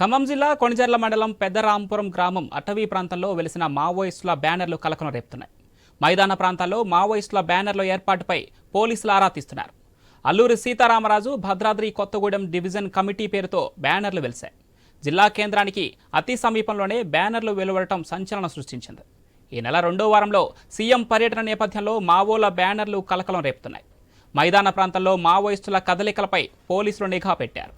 ఖమ్మం జిల్లా కొణిజర్ల మండలం పెద్దరాంపురం గ్రామం అటవీ ప్రాంతంలో వెలిసిన మావోయిస్టుల బ్యానర్లు కలకలం రేపుతున్నాయి. మైదాన ప్రాంతాల్లో మావోయిస్టుల బ్యానర్ల ఏర్పాటుపై పోలీసులు ఆరా తీస్తున్నారు. అల్లూరి సీతారామరాజు భద్రాద్రి కొత్తగూడెం డివిజన్ కమిటీ పేరుతో బ్యానర్లు వెలిశాయి. జిల్లా కేంద్రానికి అతి సమీపంలోనే బ్యానర్లు వెలువడటం సంచలనం సృష్టించింది. ఈ నెల రెండో వారంలో సీఎం పర్యటన నేపథ్యంలో మావోల బ్యానర్లు కలకలం రేపుతున్నాయి. మైదాన ప్రాంతంలో మావోయిస్టుల కదలికలపై పోలీసులు నిఘా పెట్టారు.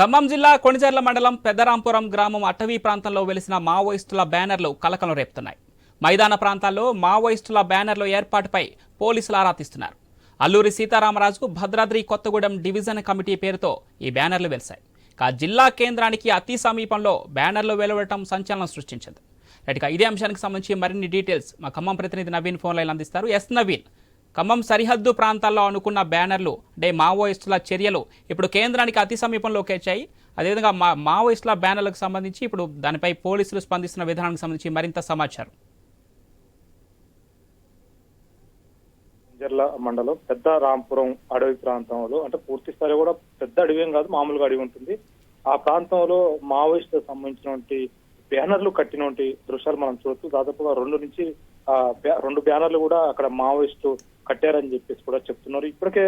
ఖమ్మం జిల్లా కొణిజర్ల మండలం పెద్దరాంపురం గ్రామం అటవీ ప్రాంతంలో వెలిసిన మావోయిస్టుల బ్యానర్లు కలకలం రేపుతున్నాయి. మైదాన ప్రాంతాల్లో మావోయిస్టుల బ్యానర్ల ఏర్పాటుపై పోలీసులు ఆరా తీస్తున్నారు. అల్లూరి సీతారామరాజుకు భద్రాద్రి కొత్తగూడెం డివిజన్ కమిటీ పేరుతో ఈ బ్యానర్లు వెలిశాయి. ఇక జిల్లా కేంద్రానికి అతి సమీపంలో బ్యానర్లు వెలువడటం సంచలనం సృష్టించింది. రైట్ ఇదే అంశానికి సంబంధించి మరిన్ని డీటెయిల్స్ మా ఖమ్మం ప్రతినిధి నవీన్ ఫోన్ లైన్ అందిస్తారు. ఎస్ నవీన్ ఖమ్మం సరిహద్దు ప్రాంతాల్లో అనుకున్న బ్యానర్లు అంటే మావోయిస్టుల చర్యలు ఇప్పుడు కేంద్రానికి అతి సమీపంలోకి వచ్చాయి. అదేవిధంగా మా మావోయిస్టుల బ్యానర్లకు సంబంధించి ఇప్పుడు దానిపై పోలీసులు స్పందిస్తున్న విధానానికి సంబంధించి మరింత సమాచారం. జిల్లా మండలం పెద్ద రాంపురం అడవి ప్రాంతంలో అంటే పూర్తి స్థాయిలో కూడా పెద్ద అడవి ఏం కాదు మామూలుగా అడవి ఉంటుంది. ఆ ప్రాంతంలో మావోయిస్టులకు సంబంధించినటువంటి బ్యానర్లు కట్టినటువంటి దృశ్యాలు మనం చూడొచ్చు. దాదాపుగా రెండు నుంచి రెండు బ్యానర్లు కూడా అక్కడ మావోయిస్టు కట్టారని చెప్పేసి కూడా చెప్తున్నారు. ఇప్పటికే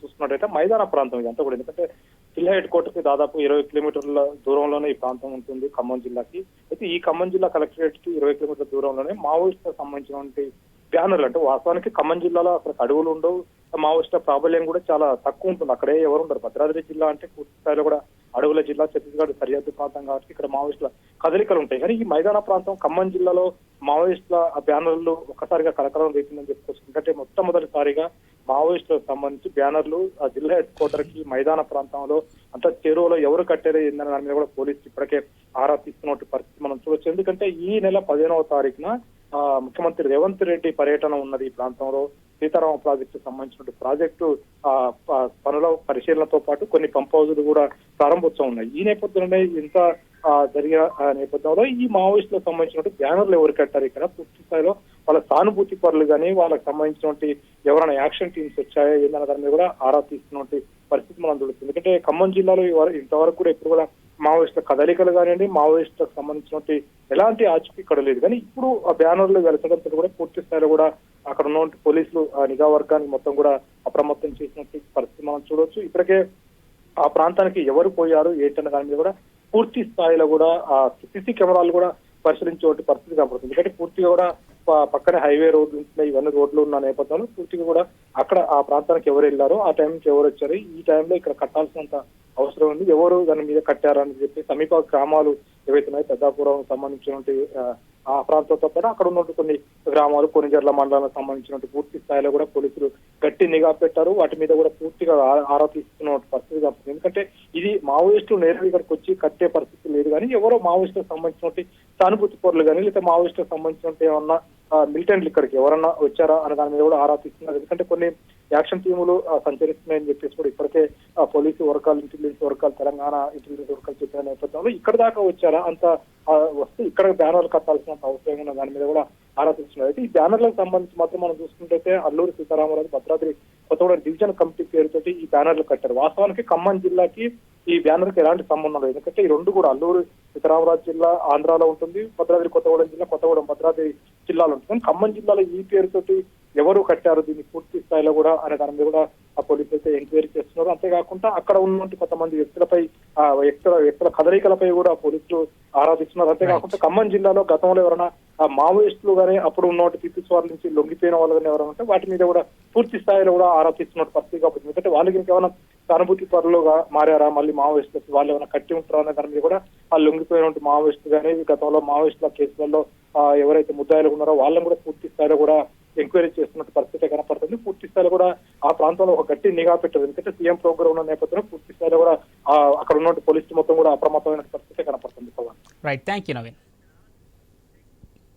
చూసుకున్నట్టయితే మైదాన ప్రాంతం ఇదంతా కూడా. ఎందుకంటే జిల్లా హెడ్ క్వార్టర్ దాదాపు ఇరవై కిలోమీటర్ల దూరంలోనే ఈ ప్రాంతం ఉంటుంది ఖమ్మం జిల్లాకి. అయితే ఈ ఖమ్మం జిల్లా కలెక్టరేట్కి ఇరవై కిలోమీటర్ల దూరంలోనే మావోయిస్టులకు సంబంధించినటువంటి బ్యానర్లు అంటే వాస్తవానికి ఖమ్మం జిల్లాలో అసలు అడవులు ఉండవు. మావోయిస్టుల ప్రాబల్యం కూడా చాలా తక్కువ ఉంటుంది. అక్కడే ఎవరు ఉండరు. భద్రాద్రి జిల్లా అంటే పూర్తి స్థాయిలో కూడా అడవుల జిల్లా ఛత్తీస్గఢ్ సరిహద్దు ప్రాంతం కాబట్టి ఇక్కడ మావోయిస్టుల కదలికలు ఉంటాయి. కానీ ఈ మైదాన ప్రాంతం ఖమ్మం జిల్లాలో మావోయిస్టుల బ్యానర్లు ఒక్కసారిగా కలకలం రేపిందని చెప్పుకోవచ్చు. ఎందుకంటే మొట్టమొదటిసారిగా మావోయిస్టులకు సంబంధించి బ్యానర్లు ఆ జిల్లా హెడ్ క్వార్టర్కి మైదాన ప్రాంతంలో అంత చెరువులో ఎవరు కట్టారు ఏందని దాని మీద కూడా పోలీసులు ఇప్పటికే ఆరా తీస్తున్నట్టు పరిస్థితి మనం చూడొచ్చు. ఎందుకంటే ఈ నెల పదిహేనవ తారీఖున ఆ, ముఖ్యమంత్రి రేవంత్ రెడ్డి పర్యటన ఉన్నది ఈ ప్రాంతంలో. సీతారామ ప్రాజెక్టు సంబంధించిన ప్రాజెక్టు ఆ, పనుల పరిశీలనతో పాటు కొన్ని పంప్ హౌజులు కూడా ప్రారంభోత్సవం ఉన్నాయి. ఈ నేపథ్యంలోనే ఇంత ఆ, జరిగిన ఆ, నేపథ్యంలో ఈ మావోయిస్టులకు సంబంధించినటువంటి బ్యానర్లు ఎవరు కట్టారు ఇక్కడ? పూర్తి స్థాయిలో వాళ్ళ సానుభూతి పరులు కానీ వాళ్ళకి సంబంధించినటువంటి ఎవరైనా యాక్షన్ టీమ్స్ వచ్చాయో? ఏందన్న దాని మీద కూడా ఆరా తీస్తున్నటువంటి పరిస్థితి మనం చూడొచ్చు. ఎందుకంటే ఖమ్మం జిల్లాలో ఇంతవరకు కూడా ఎప్పుడు కూడా మావోయిస్టుల కదలికలు కానివ్వండి మావోయిస్టులకు సంబంధించినటువంటి ఎలాంటి ఆచూకీ ఇక్కడ లేదు కానీ ఇప్పుడు ఆ బ్యానర్లు వెలసడంతో కూడా పూర్తి స్థాయిలో కూడా అక్కడ ఉన్నటువంటి పోలీసులు ఆ నిఘా వర్గాన్ని మొత్తం కూడా అప్రమత్తం చేసినట్టు పరిస్థితి మనం చూడొచ్చు. ఇప్పటికే ఆ ప్రాంతానికి ఎవరు పోయారు ఏంటన్న దాని మీద కూడా పూర్తి స్థాయిలో కూడా ఆ సిసి కెమెరాలు కూడా పరిశీలించే పరిస్థితి కనపడుతుంది ఎందుకంటే పూర్తిగా కూడా పక్కనే హైవే రోడ్లు ఉంటున్నాయి ఇవన్నీ రోడ్లు ఉన్న నేపథ్యంలో పూర్తిగా కూడా అక్కడ ఆ ప్రాంతానికి ఎవరు వెళ్ళారో ఆ టైంకి ఎవరు వచ్చారు ఈ టైంలో ఇక్కడ కట్టాల్సినంత అవసరం ఉంది. ఎవరు దాని మీద కట్టారని చెప్పి సమీప గ్రామాలు ఏవైతున్నాయో పెద్దాపురం సంబంధించినటువంటి ప్రాంతంతో పాటు అక్కడ ఉన్నటువంటి కొన్ని గ్రామాలు కొనిజర్ల మండలానికి సంబంధించినటువంటి పూర్తి స్థాయిలో కూడా పోలీసులు గట్టి నిఘా పెట్టారు. వాటి మీద కూడా పూర్తిగా ఆరా తీస్తున్న పరిస్థితి కనిపిస్తుంది ఎందుకంటే ఇది మావోయిస్టులు నేరుగా ఇక్కడికి వచ్చి కట్టే పరిస్థితి లేదు. కానీ ఎవరో మావోయిస్టులకు సంబంధించినటువంటి సానుభూతి పౌరులు కానీ లేకపోతే మావోయిస్టులకు సంబంధించినటువంటి ఏమన్నా మిలిటెంట్లు ఇక్కడికి ఎవరన్నా వచ్చారా అనే దాని మీద కూడా ఆరా తీస్తున్నారు. ఎందుకంటే కొన్ని యాక్షన్ టీములు సంచరిస్తున్నాయని చెప్పేసి కూడా ఇప్పటికే పోలీసు వర్గాలు ఇంటెలిజెన్స్ వర్గాలు తెలంగాణ ఇంటెలిజెన్స్ వర్గాలు చెప్పిన నేపథ్యంలో ఇక్కడ దాకా వచ్చారా? అంత వస్తే ఇక్కడ బ్యానర్లు కట్టాల్సిన అవసరం ఉన్న దాని మీద కూడా ఆరా అయితే ఈ బ్యానర్లకు సంబంధించి మాత్రం మనం చూసుకుంటే అల్లూరి సీతారామరాజు భద్రాద్రి కొత్తగూడెం డివిజన్ కమిటీ పేరుతోటి ఈ బ్యానర్లు కట్టారు. వాస్తవానికి ఖమ్మం జిల్లాకి ఈ బ్యానర్కి ఎలాంటి సంబంధం లేదు. ఎందుకంటే ఈ రెండు కూడా అల్లూరు సీతారామరాజు జిల్లా ఆంధ్రాలో ఉంటుంది భద్రాద్రి కొత్తగూడెం జిల్లా కొత్తగూడెం భద్రాద్రి జిల్లాలో ఉంటుంది. కానీ ఖమ్మం జిల్లాలో ఈ పేరుతోటి ఎవరు కట్టారు? దీన్ని పూర్తి స్థాయిలో కూడా అనే దాని మీద కూడా ఆ పోలీసులు అయితే ఎంక్వైరీ చేస్తున్నారు. అంతేకాకుండా అక్కడ ఉన్నటువంటి కొంతమంది వ్యక్తులపై ఆ వ్యక్తుల వ్యక్తుల కదలికలపై కూడా పోలీసులు ఆరాధిస్తున్నారు. అంతేకాకుండా ఖమ్మం జిల్లాలో గతంలో ఎవరైనా ఆ మావోయిస్టులు గానీ అప్పుడు ఉన్నటువంటి పీపుల్స్ వారి నుంచి లొంగిపోయిన వాళ్ళు కానీ ఎవరైనా ఉంటే వాటి మీద కూడా పూర్తి స్థాయిలో కూడా ఆరాధిస్తున్నట్టు పరిస్థితి కాబట్టి ఎందుకంటే వాళ్ళకి ఇంకేమైనా సానుభూతి పరులుగా మారారా? మళ్ళీ మావోయిస్టులకి వాళ్ళు ఏమైనా కట్టి ఉంటారా అనే దాని మీద కూడా ఆ లొంగిపోయినటువంటి మావోయిస్టు కానీ గతంలో మావోయిస్టుల కేసులలో ఎవరైతే ముద్దాయిలు ఉన్నారో వాళ్ళని కూడా పూర్తి స్థాయిలో కూడా ఎంక్వైరీ చేస్తున్నట్టు పరిస్థితి కనపడుతుంది. పూర్తి స్థాయిలో కూడా ఆ ప్రాంతంలో ఒక గట్టి నిఘా పెట్టారు ఎందుకంటే సీఎం ప్రోగ్రామ్ ఉన్న నేపథ్యంలో పూర్తి స్థాయిలో కూడా అక్కడ ఉన్నటువంటి పోలీసులు మొత్తం కూడా అప్రమత్తమైన పరిస్థితి కనపడుతుంది Pawan. Right thank you Naveen